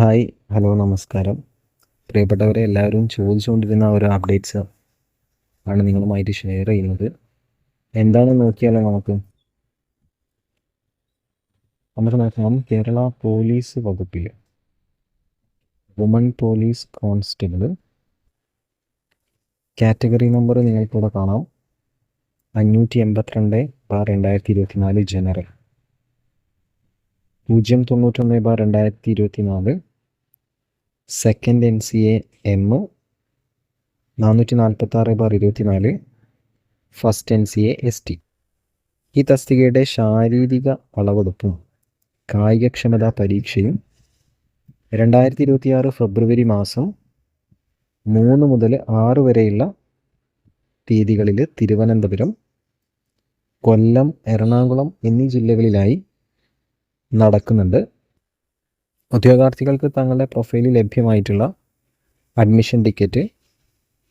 Hi hello നമസ്കാരം. പ്രിയപ്പെട്ടവരെ എല്ലാവരും ചോദിച്ചുകൊണ്ടിരുന്ന ഒരു അപ്ഡേറ്റ്സ് ആണ് നിങ്ങളുമായിട്ട് ഷെയർ ചെയ്യുന്നത്. എന്താണെന്ന് നോക്കിയാലോ നമുക്ക്? നമുക്ക് നോക്കാം കേരള പോലീസ് വകുപ്പിൽ woman police constable category number നിങ്ങൾക്കിവിടെ കാണാം. അഞ്ഞൂറ്റി എൺപത്തിരണ്ട് ബാർ രണ്ടായിരത്തി ഇരുപത്തി നാല് ജനറൽ. പൂജ്യം തൊണ്ണൂറ്റൊന്ന് ബാർ രണ്ടായിരത്തി ഇരുപത്തി നാല് second N C A M നാനൂറ്റി നാൽപ്പത്തി ആറ് ബാർ ഇരുപത്തി നാല് first N C A S T ഈ തസ്തികയുടെ ശാരീരിക അളവെടുപ്പും കായികക്ഷമതാ പരീക്ഷയും രണ്ടായിരത്തി ഇരുപത്തിയാറ് ഫെബ്രുവരി മാസം മൂന്ന് മുതൽ ആറ് വരെയുള്ള തീയതികളിൽ തിരുവനന്തപുരം കൊല്ലം എറണാകുളം എന്നീ ജില്ലകളിലായി നടക്കുന്നുണ്ട്. ഉദ്യോഗാർത്ഥികൾക്ക് തങ്ങളുടെ പ്രൊഫൈലിൽ ലഭ്യമായിട്ടുള്ള അഡ്മിഷൻ ടിക്കറ്റ്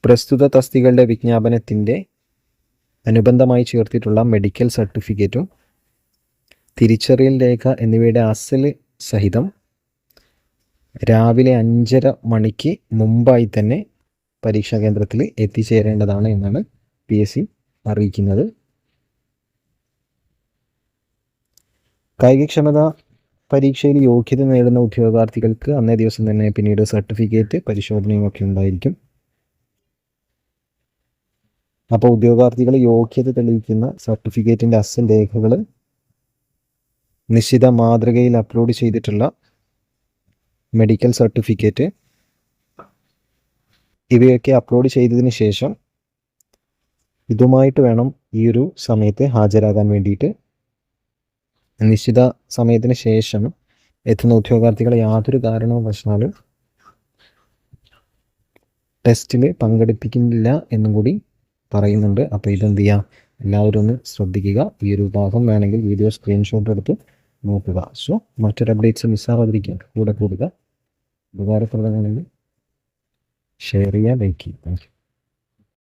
പ്രസ്തുത തസ്തികളുടെ വിജ്ഞാപനത്തിന്റെ അനുബന്ധമായി ചേർത്തിട്ടുള്ള മെഡിക്കൽ സർട്ടിഫിക്കറ്റും തിരിച്ചറിയൽ രേഖ എന്നിവയുടെ അസൽ സഹിതം രാവിലെ അഞ്ചര മണിക്ക് മുമ്പായി തന്നെ പരീക്ഷാ കേന്ദ്രത്തിൽ എത്തിച്ചേരേണ്ടതാണ് എന്നാണ് പി എസ് സി അറിയിക്കുന്നത്. കായികക്ഷമത പരീക്ഷയിൽ യോഗ്യത നേടുന്ന ഉദ്യോഗാർത്ഥികൾക്ക് അന്നേ ദിവസം തന്നെ പിന്നീട് സർട്ടിഫിക്കറ്റ് പരിശോധനയും ഒക്കെ ഉണ്ടായിരിക്കും. അപ്പോൾ ഉദ്യോഗാർത്ഥികൾ യോഗ്യത തെളിയിക്കുന്ന സർട്ടിഫിക്കറ്റിന്റെ അസൽ രേഖകൾ നിശ്ചിത മാതൃകയിൽ അപ്ലോഡ് ചെയ്തിട്ടുള്ള മെഡിക്കൽ സർട്ടിഫിക്കറ്റ് ഇവയൊക്കെ അപ്ലോഡ് ചെയ്തതിന് ശേഷം ഇതുമായിട്ട് വേണം ഈ ഒരു സമയത്ത് ഹാജരാകാൻ വേണ്ടിയിട്ട് നിശ്ചിത സമയത്തിന് ശേഷം എത്തുന്ന ഉദ്യോഗാർത്ഥികളെ യാതൊരു കാരണവശാലും ടെസ്റ്റിൽ പങ്കെടുപ്പിക്കുന്നില്ല എന്നും കൂടി പറയുന്നുണ്ട്. അപ്പോൾ ഇതെന്ത് ചെയ്യുക എല്ലാവരും ഒന്ന് ശ്രദ്ധിക്കുക. ഈ ഒരു ഭാഗം വേണമെങ്കിൽ വീഡിയോ സ്ക്രീൻഷോട്ട് എടുത്ത് നോക്കുക. സോ മറ്റൊരു അപ്ഡേറ്റ്സ് മിസ്സാവാതിരിക്കാൻ കൂടെ കൂടുക. ഉപകാരപ്രദമാണെങ്കിൽ ഷെയർ ചെയ്യുക ലൈക്ക് ചെയ്യുക. താങ്ക്